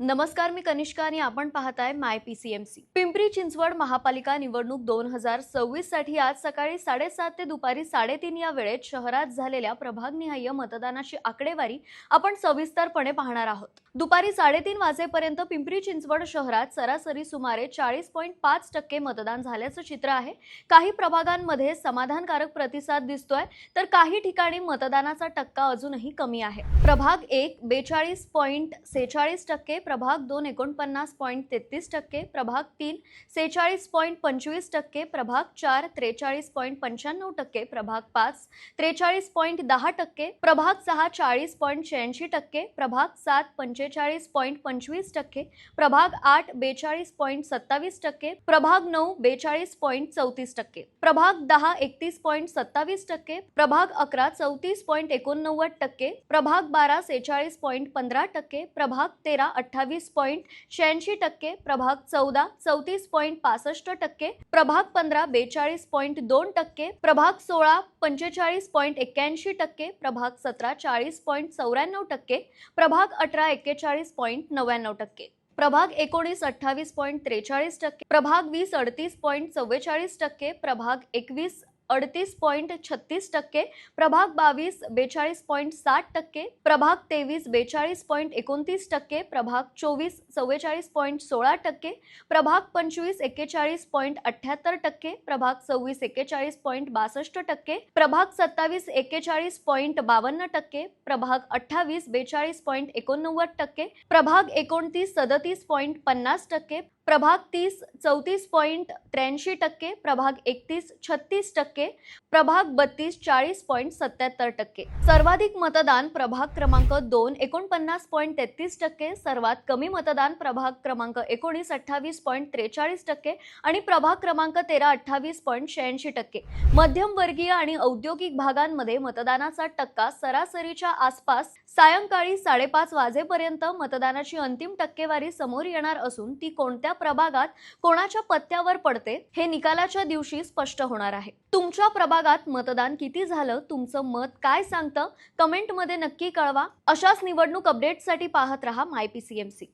नमस्कार मी कनिष्का आणि आपण पाहताय my P C M C. Pimpri Chinchwad महापालिका निवडणूक दोन हजार सव्वीससाठी आज सकाळी साडेसात ते दुपारी साडेतीन या वेळेत शहरात झालेल्या प्रभागनिहाय मतदानाची आकडेवारी आपण सविस्तरपणे पाहणार आहोत. दुपारी साडेतीन वाजेपर्यंत पिंपरी चिंचवड शहरात सरासरी सुमारे चाळीस पॉईंट पाच टक्के मतदान झाल्याचं चित्र आहे. काही प्रभागांमध्ये समाधानकारक प्रतिसाद दिसतोय तर काही ठिकाणी मतदानाचा टक्का अजूनही कमी आहे. प्रभाग एक बेचाळीस पॉईंट सेहेचाळीस टक्के प्रभाग दोन एकोणपन्नास पॉईंट तेहतीस टक्के प्रभाग तीन सेहेचाळीस पॉईंट पंचवीस टक्के प्रभाग चार त्रेचाळीस पॉईंट पंच्याण्णव टक्के प्रभाग पाच त्रेचाळीस पॉईंट दहा टक्के प्रभाग सहा चाळीस पॉईंट शहाऐंशी टक्के प्रभाग सात पंचेचाळीस पॉईंट पंचवीस टक्के प्रभाग आठ बेचाळीस पॉईंट सत्तावीस टक्के प्रभाग नऊ बेचाळीस पॉईंट चौतीस टक्के प्रभाग दहा एकतीस पॉईंट सत्तावीस टक्के प्रभाग अकरा चौतीस पॉईंट एकोणनव्वद टक्के प्रभाग बारा सेहेचाळीस पॉईंट पंधरा टक्के प्रभाग तेरा अठ्ठावीस पॉईंट शहाऐंशी टक्के, प्रभाग चौदा, चौतीस पॉईंट पासष्ट टक्के, प्रभाग पंधरा बेचाळीस पॉईंट दोन टक्के, प्रभाग सोळा पंचेचाळीस पॉईंट एक्क्याऐंशी टक्के, प्रभाग सतरा चाळीस पॉईंट चौऱ्याण्णव टक्के, प्रभाग अठरा एक्केचाळीस पॉईंट नव्याण्णव टक्के. प्रभाग एकोणीस अठ्ठावीस पॉईंट त्रेचाळीस टक्के, प्रभाग वीस अडतीस पॉईंट चव्वेचाळीस टक्के, प्रभाग एकवीस अडतीस पॉईंट छत्तीस टक्के, प्रभाग बावीस बेचाळीस पॉईंट साठ टक्के, प्रभाग तेवीस बेचाळीस पॉईंट एकोणतीस टक्के, प्रभाग चोवीस चव्वेचाळीस पॉईंट सोळा टक्के, प्रभाग पंचवीस एक्केचाळीस पॉईंट अठ्ठ्याहत्तर टक्के, प्रभाग सव्वीस एक्केचाळीस पॉईंट बासष्ट टक्के, प्रभाग सत्तावीस एक्केचाळीस पॉईंट बावन्न टक्के, प्रभाग अठ्ठावीस बेचाळीस पॉईंट एकोणनव्वद टक्के, प्रभाग एकोणतीस सदतीस पॉईंट पन्नास टक्के प्रभाग तीस चौतीस पॉईंट त्र्याऐंशी टक्के प्रभाग एकतीस छत्तीस टक्के प्रभाग बत्तीस चाळीस पॉईंट सत्याहत्तर टक्के. सर्वाधिक मतदान प्रभाग क्रमांक दोन एकोणपन्नास पॉईंट तेहतीस टक्के सर्वात कमी मतदान प्रभाग क्रमांक एकोणीस अठ्ठावीस पॉईंट त्रेचाळीस टक्के आणि प्रभाग क्रमांक तेरा अठ्ठावीस पॉईंट शहाऐंशी टक्के. मध्यमवर्गीय आणि औद्योगिक भागांमध्ये मतदानाचा टक्का सरासरीच्या आसपास सायंकाळी साडेपाच वाजेपर्यंत मतदानाची अंतिम टक्केवारी समोर येणार असून ती कोणत्या प्रभागात कोणाच्या पत्त्यावर पडते हे निकालाच्या दिवशी स्पष्ट होणार आहे. तुमच्या प्रभागात मतदान किती झालं तुमचं मत काय सांगतं कमेंटमध्ये नक्की कळवा. अशाच निवडणूक अपडेटसाठी पाहत रहा my P C M C.